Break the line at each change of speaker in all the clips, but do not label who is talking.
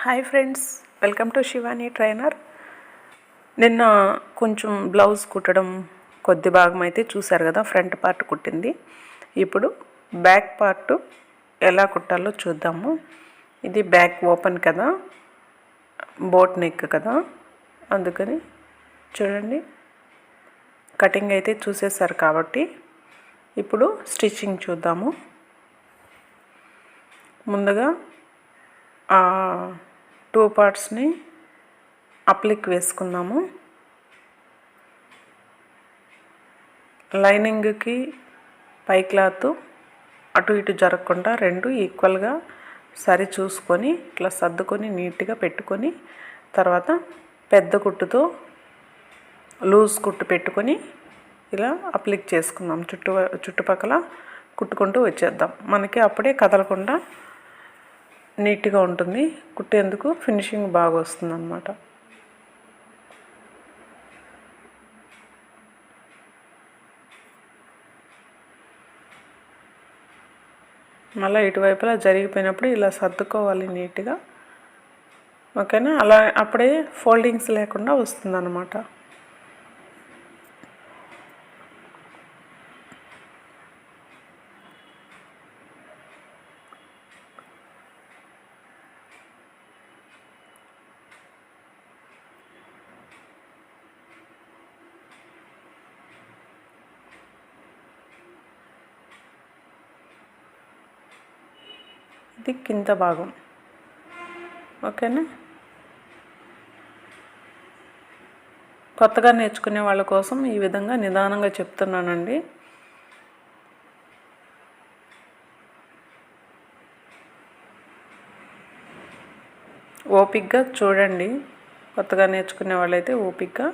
Hi friends welcome to Shivani trainer. నిన్న కొంచెం blouse కుట్టడం కొద్ది భాగం అయితే చూశారు కదా ఫ్రంట్ పార్ట్ కుట్టింది. ఇప్పుడు బ్యాక్ పార్ట్ ఎలా కుట్టాలో చూద్దాము. ఇది బ్యాక్ ఓపెన్ కదా బోట్ నెక్ కదా. అందుకని చూడండి కటింగ్ అయితే చూసేసారు కాబట్టి ఇప్పుడు స్టిచ్చింగ్ చూద్దాము. ముందుగా టూ పార్ట్స్ని అప్లిక్ వేసుకున్నాము లైనింగ్కి పై క్లాత్ అటు ఇటు జరగకుండా రెండు ఈక్వల్గా సరి చూసుకొని ఇట్లా సర్దుకొని నీట్గా పెట్టుకొని తర్వాత పెద్ద కుట్టుతో లూజ్ కుట్టు పెట్టుకొని ఇలా అప్లిక్ చేసుకుందాం. చుట్టూ చుట్టుపక్కల కుట్టుకుంటూ వచ్చేద్దాం. మనకి అప్పుడే కదలకుండా నీట్గా ఉంటుంది. కుట్టేందుకు ఫినిషింగ్ బాగా వస్తుంది అన్నమాట మళ్ళీ ఇటువైపులా జరిగిపోయినప్పుడు ఇలా సర్దుకోవాలి నీట్గా. ఓకేనా? అలా అప్పుడే ఫోల్డింగ్స్ లేకుండా వస్తుందన్నమాట. ఇది కింద భాగం. ఓకేనా? కొత్తగా నేర్చుకునే వాళ్ళ కోసం ఈ విధంగా నిదానంగా చెప్తున్నానండి. ఓపిక్గా చూడండి. కొత్తగా నేర్చుకునే వాళ్ళైతే ఓపిక్గా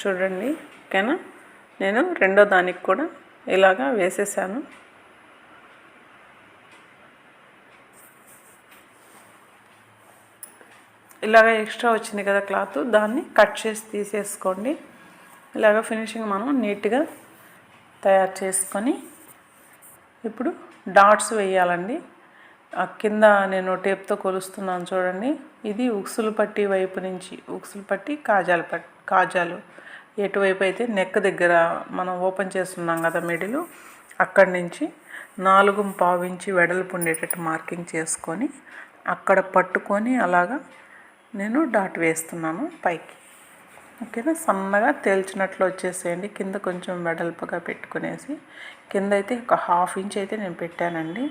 చూడండి. ఓకేనా? నేను రెండో దానికి కూడా ఇలాగా వేసేసాను. ఇలాగ ఎక్స్ట్రా వచ్చింది కదా క్లాత్ దాన్ని కట్ చేసి తీసేసుకోండి. ఇలాగ ఫినిషింగ్ మనం నీట్గా తయారు చేసుకొని ఇప్పుడు డాట్స్ వేయాలండి. ఆ కింద నేను టేప్తో కొలుస్తున్నాను చూడండి. ఇది ఉక్సులు పట్టి వైపు నుంచి ఉక్సులు పట్టి కాజాలు పట్టి కాజాలు. ఎటువైపు అయితే నెక్ దగ్గర మనం ఓపెన్ చేస్తున్నాం కదా మిడిల్ అక్కడి నుంచి నాలుగు పావించి వెడల్పు ఉండేటట్టు మార్కింగ్ చేసుకొని అక్కడ పట్టుకొని అలాగా నేను డాట్ వేస్తున్నాను పైకి. ఓకేనా? సన్నగా తేల్చినట్లు వచ్చేసేయండి. కింద కొంచెం వెడల్పుగా పెట్టుకునేసి. కింద అయితే ఒక హాఫ్ ఇంచ్ అయితే నేను పెట్టానండి.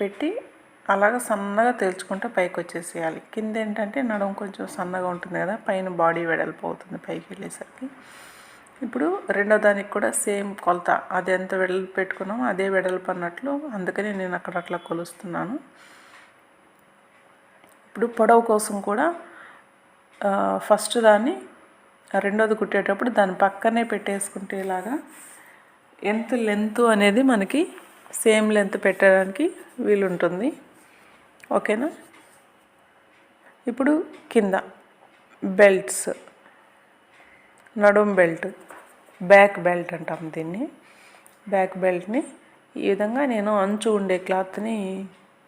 పెట్టి అలాగ సన్నగా తేల్చుకుంటే పైకి వచ్చేసేయాలి. కింద ఏంటంటే నడుము కొంచెం సన్నగా ఉంటుంది కదా పైన బాడీ వెడల్పు అవుతుంది పైకి వెళ్ళేసరికి. ఇప్పుడు రెండో దానికి కూడా సేమ్ కొలత. అది ఎంత వెడల్పు పెట్టుకున్నామో అదే వెడల్పు అన్నట్లు అందుకని నేను అక్కడ అట్లా కొలుస్తున్నాను. ఇప్పుడు పొడవు కోసం కూడా ఫస్ట్ దాన్ని రెండోది కుట్టేటప్పుడు దాని పక్కనే పెట్టేసుకుంటే ఇలాగా ఎంత లెంత్ అనేది మనకి సేమ్ లెంత్ పెట్టడానికి వీలుంటుంది. ఓకేనా? ఇప్పుడు కింద బెల్ట్స్ నడుం బెల్ట్ బ్యాక్ బెల్ట్ అంటాం దీన్ని. బ్యాక్ బెల్ట్ని ఈ విధంగా నేను అంచు ఉండే క్లాత్ని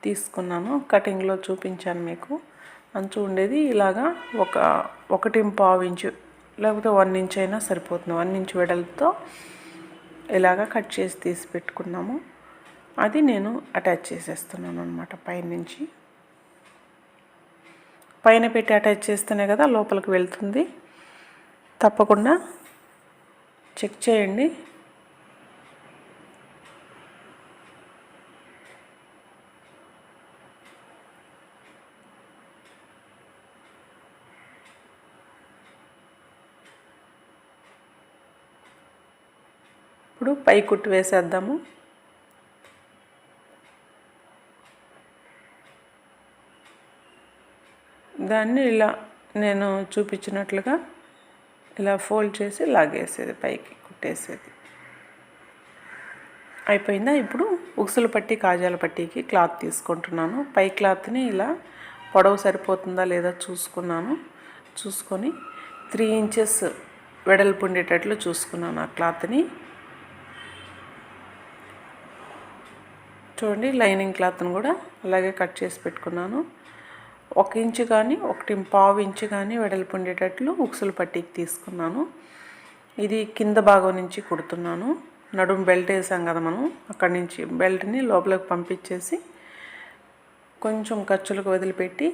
తీసుకున్నాను. కటింగ్లో చూపించాను మీకు. అంచు ఉండేది ఇలాగా ఒక ఒకటి పావు ఇంచు లేకపోతే వన్ ఇంచ్ అయినా సరిపోతుంది. వన్ ఇంచ్ వెడల్తో ఇలాగా కట్ చేసి తీసి పెట్టుకున్నాము. అది నేను అటాచ్ చేసేస్తున్నాను అనమాట పైనుంచి పైన పెట్టి అటాచ్ చేస్తేనే కదా లోపలికి వెళ్తుంది. తప్పకుండా చెక్ చేయండి. ఇప్పుడు పై కుట్టు వేసేద్దాము. దాన్ని ఇలా నేను చూపించినట్లుగా ఇలా ఫోల్డ్ చేసి లాగేసేది పైకి కుట్టేసేది. అయిపోయిందా? ఇప్పుడు ఉక్సులు పట్టి కాజాల పట్టీకి క్లాత్ తీసుకుంటున్నాను. పై క్లాత్ని ఇలా పొడవు సరిపోతుందా లేదా చూసుకున్నాను. చూసుకొని త్రీ ఇంచెస్ వెడల్పు ఉండేటట్లు చూసుకున్నాను ఆ క్లాత్ని. చూడండి లైనింగ్ క్లాత్ని కూడా అలాగే కట్ చేసి పెట్టుకున్నాను. ఒక ఇంచు కానీ ఒకటి పావు ఇంచు కానీ వెడల్పు ఉండేటట్లు ఉక్సులు పట్టీకి తీసుకున్నాను. ఇది కింద భాగం నుంచి కుడుతున్నాను. నడుము బెల్ట్ వేసాం కదా మనం అక్కడి నుంచి బెల్ట్ని లోపలికి పంపించేసి కొంచెం ఖర్చులకు వదిలిపెట్టి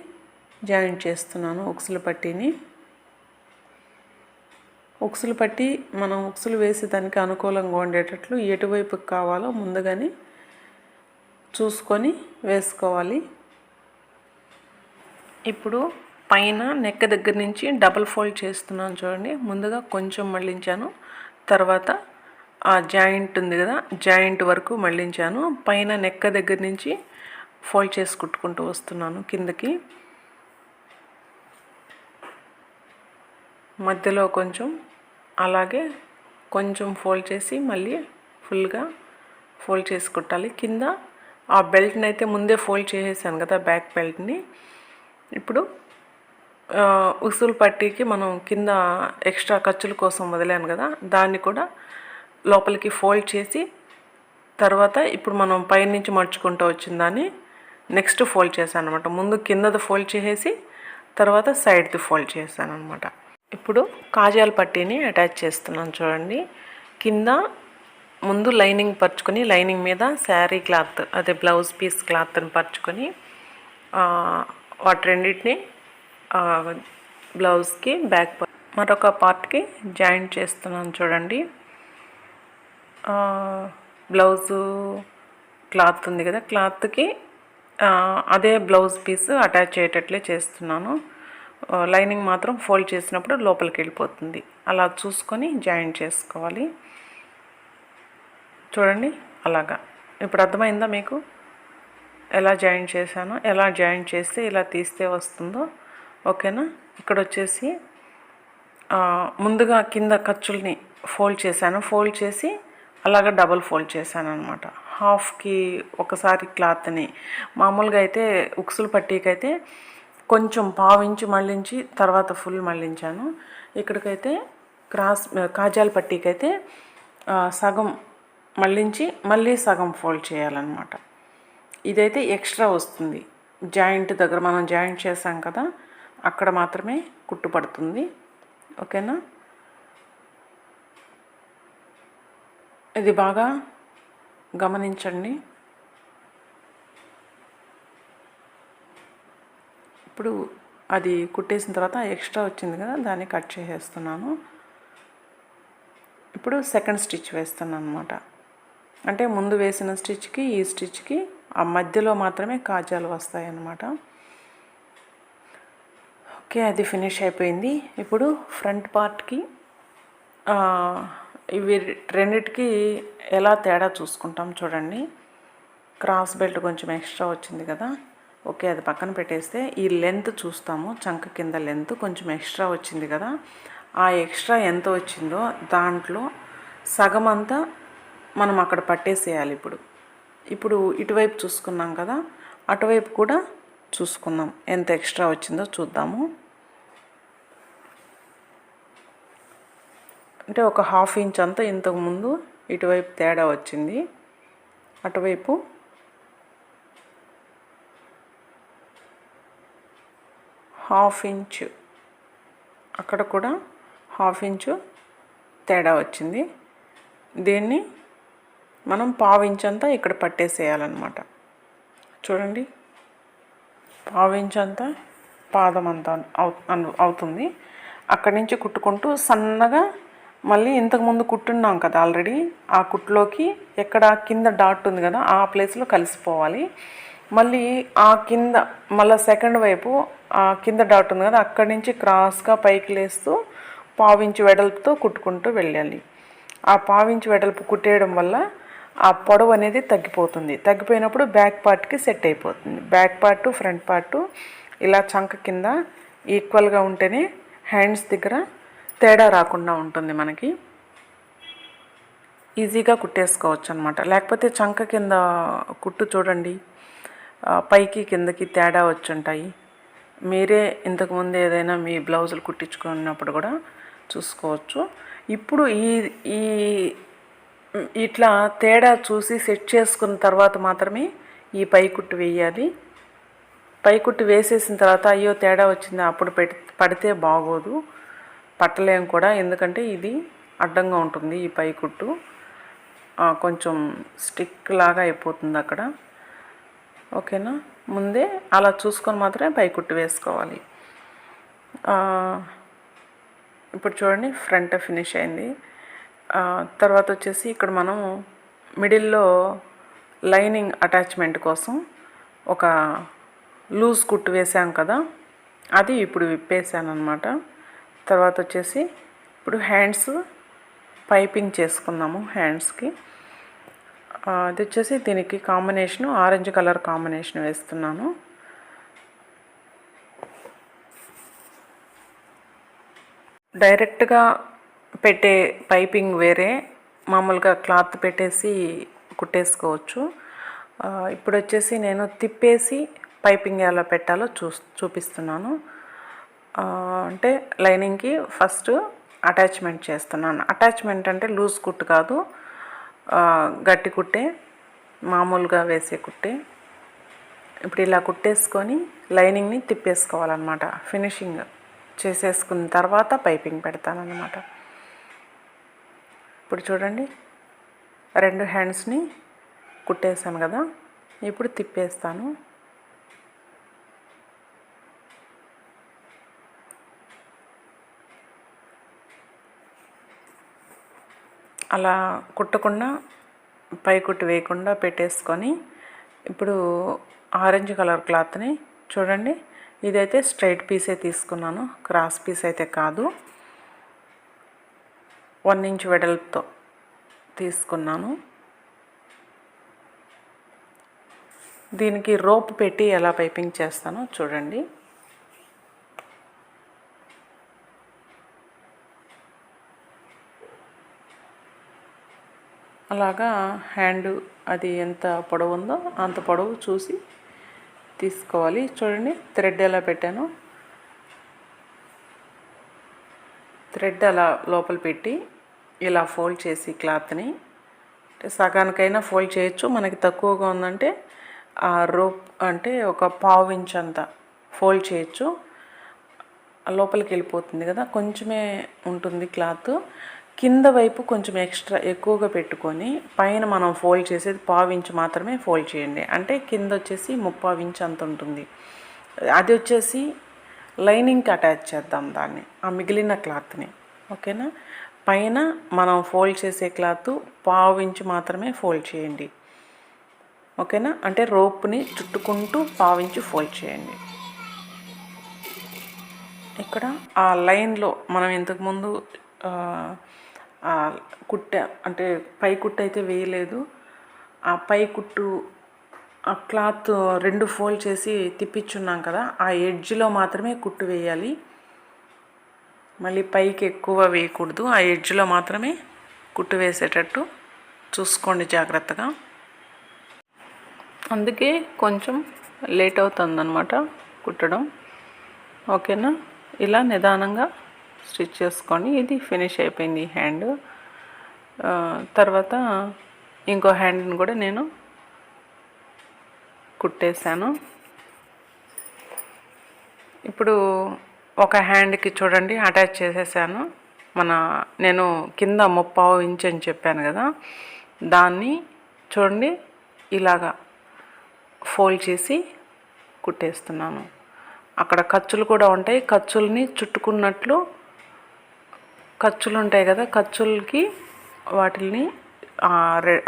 జాయింట్ చేస్తున్నాను ఉక్సులు పట్టీని. ఉక్సులు పట్టి మనం ఉక్సులు వేసి దానికి అనుకూలంగా ఉండేటట్లు ఎటువైపుకి కావాలో ముందుగానే చూసుకొని వేసుకోవాలి. ఇప్పుడు పైన నెక్ దగ్గర నుంచి డబల్ ఫోల్డ్ చేస్తున్నాను చూడండి. ముందుగా కొంచెం మళ్ళించాను. తర్వాత ఆ జాయింట్ ఉంది కదా జాయింట్ వరకు మళ్ళించాను. పైన నెక్క దగ్గర నుంచి ఫోల్డ్ చేసి కుట్టుకుంటూ వస్తున్నాను కిందకి. మధ్యలో కొంచెం అలాగే కొంచెం ఫోల్డ్ చేసి మళ్ళీ ఫుల్గా ఫోల్డ్ చేసి కుట్టాలి. కింద ఆ బెల్ట్ని అయితే ముందే ఫోల్డ్ చేసేసాను కదా బ్యాక్ బెల్ట్ని. ఇప్పుడు ఉసులు పట్టీకి మనం కింద ఎక్స్ట్రా ఖర్చుల కోసం వదిలాను కదా దాన్ని కూడా లోపలికి ఫోల్డ్ చేసి తర్వాత ఇప్పుడు మనం పైనుంచి మడుచుకుంటూ వచ్చిన దాన్ని నెక్స్ట్ ఫోల్డ్ చేశాను అనమాట ముందు కిందది ఫోల్డ్ చేసేసి తర్వాత సైడ్ది ఫోల్డ్ చేశాను అనమాట ఇప్పుడు కాజాల పట్టీని అటాచ్ చేస్తున్నాను చూడండి. కింద ముందు లైనింగ్ పరుచుకొని లైనింగ్ మీద శారీ క్లాత్ అదే బ్లౌజ్ పీస్ క్లాత్ని పరుచుకొని వాటి రెండింటిని బ్లౌజ్కి బ్యాక్ మరొక పార్ట్కి జాయింట్ చేస్తున్నాను చూడండి. బ్లౌజు క్లాత్ ఉంది కదా క్లాత్కి అదే బ్లౌజ్ పీస్ అటాచ్ అయ్యేటట్లే చేస్తున్నాను. లైనింగ్ మాత్రం ఫోల్డ్ చేసినప్పుడు లోపలికి వెళ్ళిపోతుంది. అలా చూసుకొని జాయింట్ చేసుకోవాలి. చూడండి అలాగా. ఇప్పుడు అర్థమైందా మీకు? ఎలా జాయిన్ చేశానో ఎలా జాయిన్ చేస్తే ఇలా తీస్తే వస్తుందో? ఓకేనా? ఇక్కడ వచ్చేసి ముందుగా కింద ఖర్చుల్ని ఫోల్డ్ చేశాను. ఫోల్డ్ చేసి అలాగ డబుల్ ఫోల్డ్ చేశాను అనమాట హాఫ్కి ఒకసారి క్లాత్ని. మామూలుగా అయితే ఉక్సులు పట్టీకైతే కొంచెం పావించి మళ్ళించి తర్వాత ఫుల్ మళ్ళించాను. ఇక్కడికైతే క్రాస్ కాజాల పట్టీకైతే సగం మళ్ళించి మళ్ళీ సగం ఫోల్డ్ చేయాలన్నమాట. ఇదైతే ఎక్స్ట్రా వస్తుంది. జాయింట్ దగ్గర మనం జాయింట్ చేసాం కదా అక్కడ మాత్రమే కుట్టుపడుతుంది ఓకేనా? ఇది బాగా గమనించండి. ఇప్పుడు అది కుట్టేసిన తర్వాత ఎక్స్ట్రా వచ్చింది కదా దాన్ని కట్ చేసేస్తున్నాను. ఇప్పుడు సెకండ్ స్టిచ్ వేస్తున్నాను అనమాట అంటే ముందు వేసిన స్టిచ్కి ఈ స్టిచ్కి ఆ మధ్యలో మాత్రమే కాజాలు వస్తాయి అన్నమాట ఓకే అది ఫినిష్ అయిపోయింది. ఇప్పుడు ఫ్రంట్ పార్ట్కి ఇవి రెండిటికి ఎలా తేడా చూసుకుంటాం చూడండి. క్రాస్ బెల్ట్ కొంచెం ఎక్స్ట్రా వచ్చింది కదా. ఓకే అది పక్కన పెట్టేస్తే ఈ లెంత్ చూస్తాము. చంక కింద లెంత్ కొంచెం ఎక్స్ట్రా వచ్చింది కదా. ఆ ఎక్స్ట్రా ఎంత వచ్చిందో దాంట్లో సగం అంతా మనం అక్కడ పట్టేసేయాలి ఇప్పుడు. ఇప్పుడు ఇటువైపు చూసుకున్నాం కదా అటువైపు కూడా చూసుకుందాం. ఎంత ఎక్స్ట్రా వచ్చిందో చూద్దాము. అంటే ఒక హాఫ్ ఇంచ్ అంతా ఇంతకుముందు ఇటువైపు తేడా వచ్చింది. అటువైపు హాఫ్ ఇంచు అక్కడ కూడా హాఫ్ ఇంచు తేడా వచ్చింది. దీన్ని మనం పావించంతా ఇక్కడ పట్టేసేయాలన్నమాట. చూడండి. పావించంతా పాదం అంతా పాదం అంతా అవుతుంది. అక్కడి నుంచి కుట్టుకుంటూ సన్నగా మళ్ళీ ఇంతకుముందు కుట్టున్నాం కదా ఆల్రెడీ. ఆ కుట్టులోకి ఎక్కడ కింద డాట్ ఉంది కదా ఆ ప్లేస్లో కలిసిపోవాలి. మళ్ళీ ఆ కింద మళ్ళీ సెకండ్ వైపు ఆ కింద డాట్ ఉంది కదా అక్కడి నుంచి క్రాస్గా పైకి లేస్తూ పావించి వెడల్పుతో కుట్టుకుంటూ వెళ్ళాలి. ఆ పావించి వెడల్పు కుట్టేయడం వల్ల ఆ పొడవు అనేది తగ్గిపోతుంది. తగ్గిపోయినప్పుడు బ్యాక్ పార్ట్కి సెట్ అయిపోతుంది. బ్యాక్ పార్ట్ ఫ్రంట్ పార్ట్ ఇలా చంక కింద ఈక్వల్గా ఉంటేనే హ్యాండ్స్ దగ్గర తేడా రాకుండా ఉంటుంది మనకి. ఈజీగా కుట్టేసుకోవచ్చు అనమాట లేకపోతే చంక కింద కుట్టు చూడండి. పైకి కిందకి తేడా వచ్చుంటాయి మీరే ఇంతకుముందు ఏదైనా మీ బ్లౌజులు కుట్టించుకున్నప్పుడు కూడా చూసుకోవచ్చు. ఇప్పుడు ఈ ఈ ఇట్లా తేడా చూసి సెట్ చేసుకున్న తర్వాత మాత్రమే ఈ పైకుట్టు వేయాలి. పైకుట్టు వేసేసిన తర్వాత అయ్యో తేడా వచ్చింది అప్పుడు పడితే బాగోదు. పట్టలేం కూడా ఎందుకంటే ఇది అడ్డంగా ఉంటుంది ఈ పైకుట్టు. కొంచెం స్టిక్ లాగా అయిపోతుంది అక్కడ. ఓకేనా? ముందే అలా చూసుకొని మాత్రమే పైకుట్టు వేసుకోవాలి. ఇప్పుడు చూడండి ఫ్రంట్ ఫినిష్ అయింది. తర్వాత వచ్చేసి ఇక్కడ మనం మిడిల్లో లైనింగ్ అటాచ్మెంట్ కోసం ఒక లూజ్ కుట్టు వేసాం కదా అది ఇప్పుడు విప్పేసాను అనమాట తర్వాత వచ్చేసి ఇప్పుడు హ్యాండ్స్ పైపింగ్ చేసుకున్నాము హ్యాండ్స్కి. అది వచ్చేసి దీనికి కాంబినేషన్ ఆరెంజ్ కలర్ కాంబినేషన్ వేస్తున్నాను. డైరెక్ట్గా పెట్టే పైపింగ్ వేరే మామూలుగా క్లాత్ పెట్టేసి కుట్టేసుకోవచ్చు. ఇప్పుడు వచ్చేసి నేను తిప్పేసి పైపింగ్ ఎలా పెట్టాలో చూ చూపిస్తున్నాను. అంటే లైనింగ్కి ఫస్ట్ అటాచ్మెంట్ చేస్తున్నాను. అటాచ్మెంట్ అంటే లూజ్ కుట్టు కాదు గట్టి కుట్టే మామూలుగా వేసే కుట్టే. ఇప్పుడు ఇలా కుట్టేసుకొని లైనింగ్ని తిప్పేసుకోవాలన్నమాట. ఫినిషింగ్ చేసేసుకున్న తర్వాత పైపింగ్ పెడతానన్నమాట. ఇప్పుడు చూడండి. రెండు హ్యాండ్స్ని కుట్టేసాను కదా. ఇప్పుడు తిప్పేస్తాను. అలా కుట్టకుండా పై కుట్టు వేయకుండా పెట్టేసుకొని ఇప్పుడు ఆరెంజ్ కలర్ క్లాత్ని చూడండి. ఇదైతే స్ట్రైట్ పీసే తీసుకున్నాను. క్రాస్ పీస్ అయితే కాదు. వన్ ఇంచ్ వెడల్పుతో తీసుకున్నాను. దీనికి రోప్ పెట్టి ఎలా పైపింగ్ చేస్తానో చూడండి. అలాగా హ్యాండ్ అది ఎంత పొడవు ఉందో అంత పొడవు చూసి తీసుకోవాలి. చూడండి థ్రెడ్ ఎలా పెట్టాను. థ్రెడ్ అలా లోపల పెట్టి ఇలా ఫోల్డ్ చేసి క్లాత్ని. అంటే సగానికైనా ఫోల్డ్ చేయొచ్చు. మనకి తక్కువగా ఉందంటే ఆ రోప్ అంటే ఒక పావు ఇంచ్ అంత ఫోల్డ్ చేయొచ్చు. లోపలికి వెళ్ళిపోతుంది కదా? కొంచెమే ఉంటుంది క్లాత్. కింద వైపు కొంచెం ఎక్స్ట్రా ఎక్కువగా పెట్టుకొని పైన మనం ఫోల్డ్ చేసేది పావు ఇంచ్ మాత్రమే ఫోల్డ్ చేయండి. అంటే కింద వచ్చేసి ముప్పావు ఇంచ్ అంత ఉంటుంది. అది వచ్చేసి లైనింగ్కి అటాచ్ చేద్దాం దాన్ని. ఆ మిగిలిన క్లాత్ని. ఓకేనా? పైన మనం ఫోల్డ్ చేసే క్లాత్ పావు మాత్రమే ఫోల్డ్ చేయండి. ఓకేనా? అంటే రోప్ని చుట్టుకుంటూ పావు ఇంచు ఫోల్డ్ చేయండి. ఇక్కడ ఆ లైన్లో మనం ఇంతకుముందు ఆ, కుట్ట అంటే పై కుట్టు అయితే వేయలేదు. ఆ పై కుట్టు ఆ క్లాత్ రెండు ఫోల్డ్ చేసి తిప్పించున్నాం కదా ఆ ఎడ్జ్లో మాత్రమే కుట్టు వేయాలి. మళ్ళీ పైకి ఎక్కువ వేయకూడదు. ఆ ఎడ్జ్లో మాత్రమే కుట్టు వేసేటట్టు చూసుకోండి జాగ్రత్తగా. అందుకే కొంచెం లేట్ అవుతుందన్నమాట కుట్టడం. ఓకేనా? ఇలా నిదానంగా స్టిచ్ చేసుకోండి. ఇది ఫినిష్ అయిపోయింది ఈ హ్యాండ్. తర్వాత ఇంకో హ్యాండ్ని కూడా నేను కుట్టేశాను. ఇప్పుడు ఒక హ్యాండ్కి చూడండి అటాచ్ చేసేసాను. మన నేను కింద ముప్పావు ఇంచ్ అని చెప్పాను కదా దాన్ని చూడండి ఇలాగా ఫోల్డ్ చేసి కుట్టేస్తున్నాను. అక్కడ ఖర్చులు కూడా ఉంటాయి. ఖర్చుల్ని చుట్టుకున్నట్లు ఖర్చులు ఉంటాయి కదా ఖర్చులకి వాటిని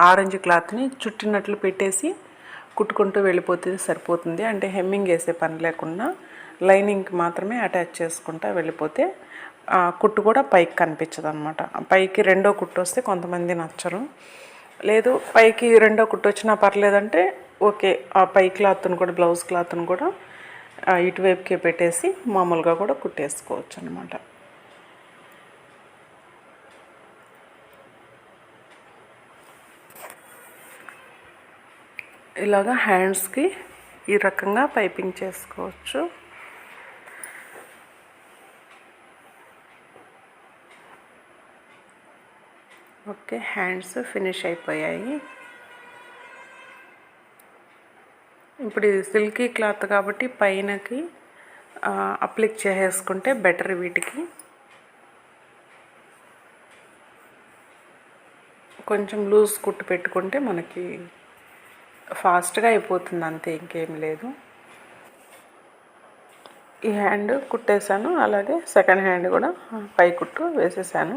ఆరెంజ్ క్లాత్ని చుట్టినట్లు పెట్టేసి కుట్టుకుంటూ వెళ్ళిపోతే సరిపోతుంది. అంటే హెమ్మింగ్ వేసే పని లేకుండా లైనింగ్కి మాత్రమే అటాచ్ చేసుకుంటా వెళ్ళిపోతే ఆ కుట్టు కూడా పైకి కనిపించదు అనమాట పైకి రెండో కుట్టు వస్తే కొంతమంది నచ్చరు. లేదు పైకి రెండో కుట్టు వచ్చినా పర్లేదంటే ఓకే ఆ పై క్లాత్ని కూడా బ్లౌజ్ క్లాత్ని కూడా ఇటువైపుకే పెట్టేసి మామూలుగా కూడా కుట్టేసుకోవచ్చు అనమాట ఇలాగా హ్యాండ్స్కి ఈ రకంగా పైపింగ్ చేసుకోవచ్చు. ఓకే హ్యాండ్స్ ఫినిష్ అయిపోయాయి. ఇప్పుడు ఇది సిల్కీ క్లాత్ కాబట్టి పైనకి అప్లిక్ చేసేసుకుంటే బెటర్ వీటికి. కొంచెం లూజ్ కుట్టు పెట్టుకుంటే మనకి ఫాస్ట్గా అయిపోతుంది అంతే ఇంకేం లేదు. ఈ హ్యాండ్ కుట్టేశాను అలాగే సెకండ్ హ్యాండ్ కూడా పై కుట్టు వేసేసాను.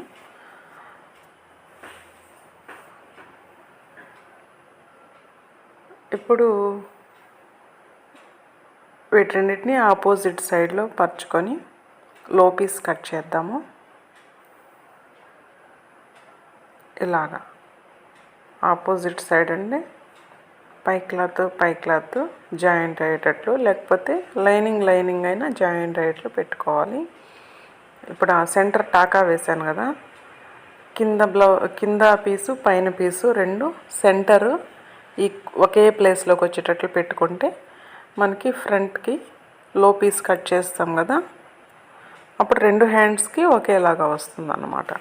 ఇప్పుడు వీటిన్నిటిని ఆపోజిట్ సైడ్లో పరుచుకొని లో పీస్ కట్ చేద్దాము. ఇలాగా. ఆపోజిట్ సైడ్ అండి. పై క్లాత్ పై క్లాత్ జాయింట్ అయ్యేటట్లు లేకపోతే లైనింగ్ లైనింగ్ అయినా జాయింట్ అయ్యేట్లు పెట్టుకోవాలి. ఇప్పుడు ఆ సెంటర్ టాకా వేసాను కదా. కింద బ్లౌ కింద పీసు పైన పీసు రెండు సెంటరు ఈ ఒకే ప్లేస్లోకి వచ్చేటట్లు పెట్టుకుంటే మనకి ఫ్రంట్కి లో పీస్ కట్ చేస్తాం కదా. అప్పుడు రెండు హ్యాండ్స్కి ఒకేలాగా వస్తుంది అన్నమాట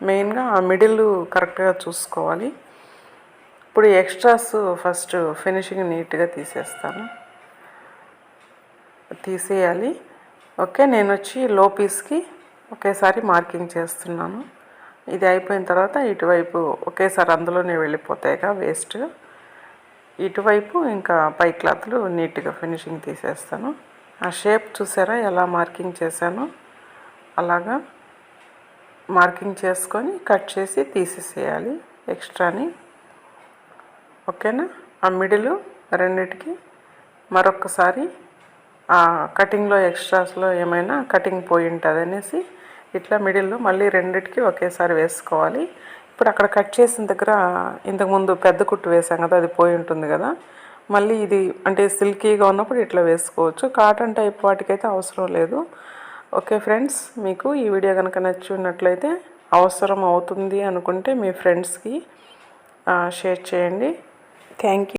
మెయిన్గా ఆ మిడిల్ కరెక్ట్గా చూసుకోవాలి. ఇప్పుడు ఎక్స్ట్రాస్ ఫస్ట్ ఫినిషింగ్ నీట్గా తీసేస్తాను. తీసేయాలి. ఓకే నేను వచ్చి లో పీస్కి ఒకేసారి మార్కింగ్ చేస్తున్నాను. ఇది అయిపోయిన తర్వాత ఇటువైపు ఒకేసారి అందులోనే వెళ్ళిపోతాయిగా వేస్ట్ ఇటువైపు ఇంకా పై క్లాత్లు నీట్గా ఫినిషింగ్ తీసేస్తాను. ఆ షేప్ చూసారా? ఎలా మార్కింగ్ చేశానో అలాగా మార్కింగ్ చేసుకొని కట్ చేసి తీసేసేయాలి ఎక్స్ట్రాని. ఓకేనా? ఆ మిడిల్ రెండిటికి మరొకసారి ఆ కటింగ్లో ఎక్స్ట్రాస్లో ఏమైనా కటింగ్ పోయి ఉంటుంది అనేసి ఇట్లా మిడిల్లో మళ్ళీ రెండిటికి ఒకేసారి వేసుకోవాలి. ఇప్పుడు అక్కడ కట్ చేసిన దగ్గర ఇంతకుముందు పెద్ద కుట్టు వేసాం కదా అది పోయి ఉంటుంది కదా. మళ్ళీ ఇది అంటే సిల్కీగా ఉన్నప్పుడు ఇట్లా వేసుకోవచ్చు. కాటన్ టైప్ వాటికైతే అవసరం లేదు. ఓకే ఫ్రెండ్స్ మీకు ఈ వీడియో కనుక నచ్చినట్లయితే అవసరం అవుతుంది అనుకుంటే మీ ఫ్రెండ్స్కి షేర్ చేయండి. Thank you